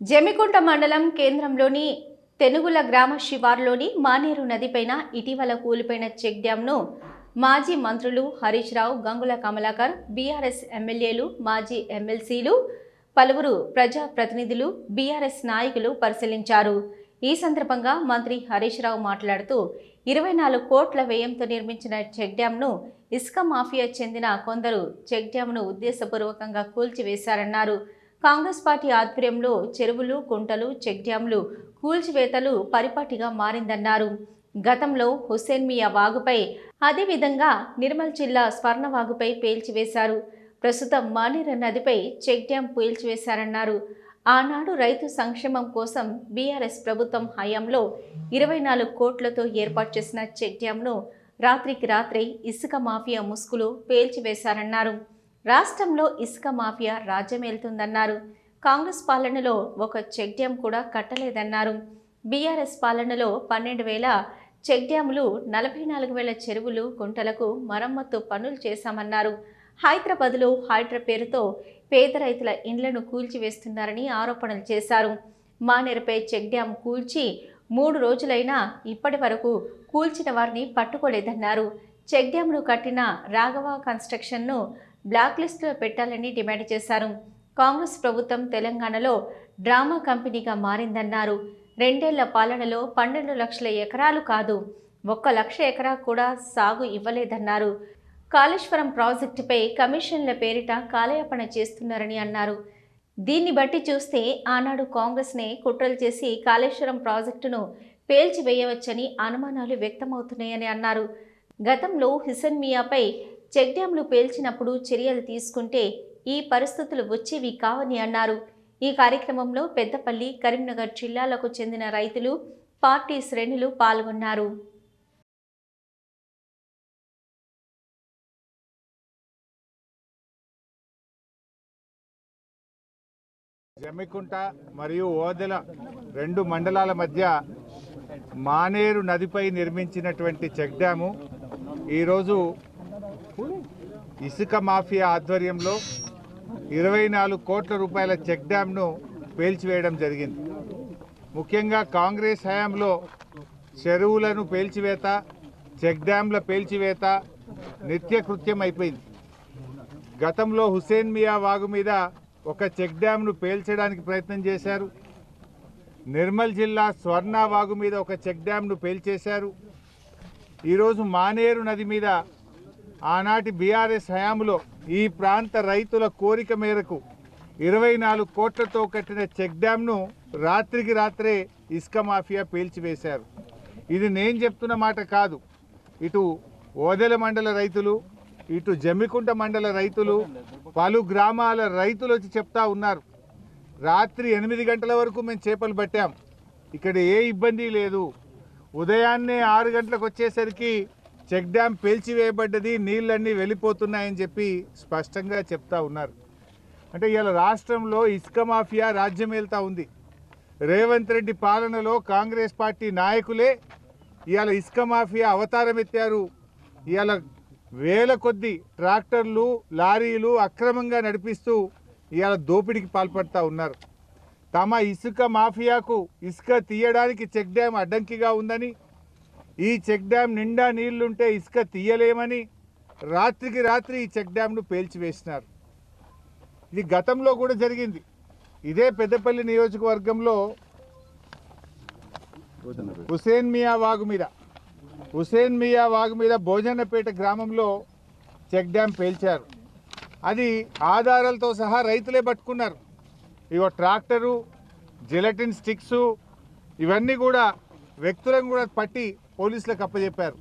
జమికుంట మండలం కేంద్రంలోని తెనుగుల గ్రామ శివార్లోని మానేరు నదిపైన ఇటీవల కూలిపోయిన చెక్ డ్యాంను మాజీ మంత్రులు హరీష్ రావు గంగుల కమలాకర్ బీఆర్ఎస్ ఎమ్మెల్యేలు మాజీ ఎమ్మెల్సీలు పలువురు ప్రజా ప్రతినిధులు బీఆర్ఎస్ నాయకులు పరిశీలించారు. ఈ సందర్భంగా మంత్రి హరీష్ రావు మాట్లాడుతూ ఇరవై నాలుగు కోట్ల వ్యయంతో నిర్మించిన చెక్ డ్యాంను ఇసుక మాఫియా చెందిన కొందరు చెక్ డ్యాంను ఉద్దేశపూర్వకంగా కూల్చివేశారన్నారు. కాంగ్రెస్ పార్టీ ఆధ్వర్యంలో చెరువులు కుంటలు చెక్ డ్యాంలు కూల్చివేతలు పరిపాటిగా మారిందన్నారు. గతంలో హుస్సేన్మియా వాగుపై అదేవిధంగా నిర్మల్ జిల్లా స్వర్ణవాగుపై పేల్చివేశారు. ప్రస్తుతం మానేర నదిపై చెక్ డ్యాం పేల్చివేశారన్నారు. ఆనాడు రైతు సంక్షేమం కోసం బీఆర్ఎస్ ప్రభుత్వం హయాంలో ఇరవై నాలుగు కోట్లతో ఏర్పాటు చేసిన చెక్ డ్యాంను రాత్రికి రాత్రి ఇసుక మాఫియా ముసుగులు పేల్చివేశారన్నారు. రాష్ట్రంలో ఇసుక మాఫియా రాజ్యమేలుతుందన్నారు. కాంగ్రెస్ పాలనలో ఒక చెక్ డ్యాం కూడా కట్టలేదన్నారు. బీఆర్ఎస్ పాలనలో పన్నెండు వేల చెక్ డ్యాములు నలభై నాలుగు వేల చెరువులు గుంటలకు మరమ్మత్తు పనులు చేశామన్నారు. హైదరాబాద్లో హైడ్రా పేరుతో పేద రైతుల ఇండ్లను కూల్చివేస్తున్నారని ఆరోపణలు చేశారు. మానేరుపై చెక్ డ్యాం కూల్చి మూడు రోజులైనా ఇప్పటి వరకు కూల్చిన వారిని పట్టుకోలేదన్నారు. చెక్ డ్యాంను కట్టిన రాఘవ కన్స్ట్రక్షన్ను బ్లాక్ లిస్టులో పెట్టాలని డిమాండ్ చేశారు. కాంగ్రెస్ ప్రభుత్వం తెలంగాణలో డ్రామా కంపెనీగా మారిందన్నారు. రెండేళ్ళ పాలనలో పన్నెండు లక్షల ఎకరాలు కాదు ఒక్క లక్ష ఎకరా కూడా సాగు ఇవ్వలేదన్నారు. కాళేశ్వరం ప్రాజెక్టుపై కమిషన్ల పేరిట కాలయాపన చేస్తున్నారని అన్నారు. దీన్ని బట్టి చూస్తే ఆనాడు కాంగ్రెస్నే కుట్రలు చేసి కాళేశ్వరం ప్రాజెక్టును పేల్చివేయవచ్చని అనుమానాలు వ్యక్తమవుతున్నాయని అన్నారు. గతంలో హిసన్ మియాపై చెక్ డ్యాంలు పేల్చినప్పుడు చర్యలు తీసుకుంటే ఈ పరిస్థితులు వచ్చేవి కావని అన్నారు. ఈ కార్యక్రమంలో పెద్దపల్లి కరీంనగర్ జిల్లాలకు చెందిన రైతులు పార్టీ శ్రేణులు పాల్గొన్నారు. జమ్మికుంట మరియు ఓదెల రెండు మండలాల మధ్య మానేరు నదిపై నిర్మించినటువంటి చెక్ డ్యాము ఈరోజు ఇసుక మాఫియా ఆధ్వర్యంలో ఇరవై నాలుగు కోట్ల రూపాయల చెక్ డ్యామ్ను పేల్చివేయడం జరిగింది. ముఖ్యంగా కాంగ్రెస్ హయాంలో చెరువులను పేల్చివేత చెక్ డ్యాంల పేల్చివేత నిత్యకృత్యం అయిపోయింది. గతంలో హుసేన్ మియా వాగు మీద ఒక చెక్ డ్యామ్ను పేల్చడానికి ప్రయత్నం చేశారు. నిర్మల్ జిల్లా స్వర్ణ వాగు మీద ఒక చెక్ డ్యామ్ను పేల్చేశారు. ఈరోజు మానేరు నది మీద ఆనాటి బీఆర్ఎస్ హయాంలో ఈ ప్రాంత రైతుల కోరిక మేరకు ఇరవై నాలుగు కోట్లతో కట్టిన చెక్ డ్యామ్ను రాత్రికి రాత్రే ఇసుక మాఫియా పేల్చివేశారు. ఇది నేను చెప్తున్న మాట కాదు. ఇటు ఓదెల మండల రైతులు ఇటు జమ్మికుంట మండల రైతులు పలు గ్రామాల రైతులు వచ్చి చెప్తా ఉన్నారు. రాత్రి ఎనిమిది గంటల వరకు మేము చేపలు పట్టాం. ఇక్కడ ఏ ఇబ్బంది లేదు. ఉదయాన్నే ఆరు గంటలకు వచ్చేసరికి చెక్ డ్యామ్ పేల్చివేయబడ్డది నీళ్ళన్నీ వెళ్ళిపోతున్నాయని చెప్పి స్పష్టంగా చెప్తా ఉన్నారు. అంటే ఇవాళ రాష్ట్రంలో ఇసుక మాఫియా రాజ్యమేల్తా ఉంది. రేవంత్ రెడ్డి పాలనలో కాంగ్రెస్ పార్టీ నాయకులే ఇవాళ ఇసుక మాఫియా అవతారం ఎత్తారు. ఇవాళ వేల కొద్ది ట్రాక్టర్లు లారీలు అక్రమంగా నడిపిస్తూ ఇవాళ దోపిడీకి పాల్పడతా ఉన్నారు. తమ ఇసుక మాఫియాకు ఇసుక తీయడానికి చెక్ డ్యామ్ అడ్డంకిగా ఉందని ఈ చెక్ డ్యామ్ నిండా నీళ్ళుంటే ఇసుక తీయలేమని రాత్రికి రాత్రి ఈ చెక్ డ్యామ్ను పేల్చివేసినారు. ఇది గతంలో కూడా జరిగింది. ఇదే పెద్దపల్లి నియోజకవర్గంలో హుసేన్ మియా వాగు మీద హుసేన్ మియా వాగు మీద భోజనపేట గ్రామంలో చెక్ డ్యామ్ పేల్చారు. అది ఆధారాలతో సహా రైతులే పట్టుకున్నారు. ఇగో ట్రాక్టరు జెలటిన్ స్టిక్స్ ఇవన్నీ కూడా వ్యక్తులను కూడా పట్టి పోలీసులకు అప్పచెప్పారు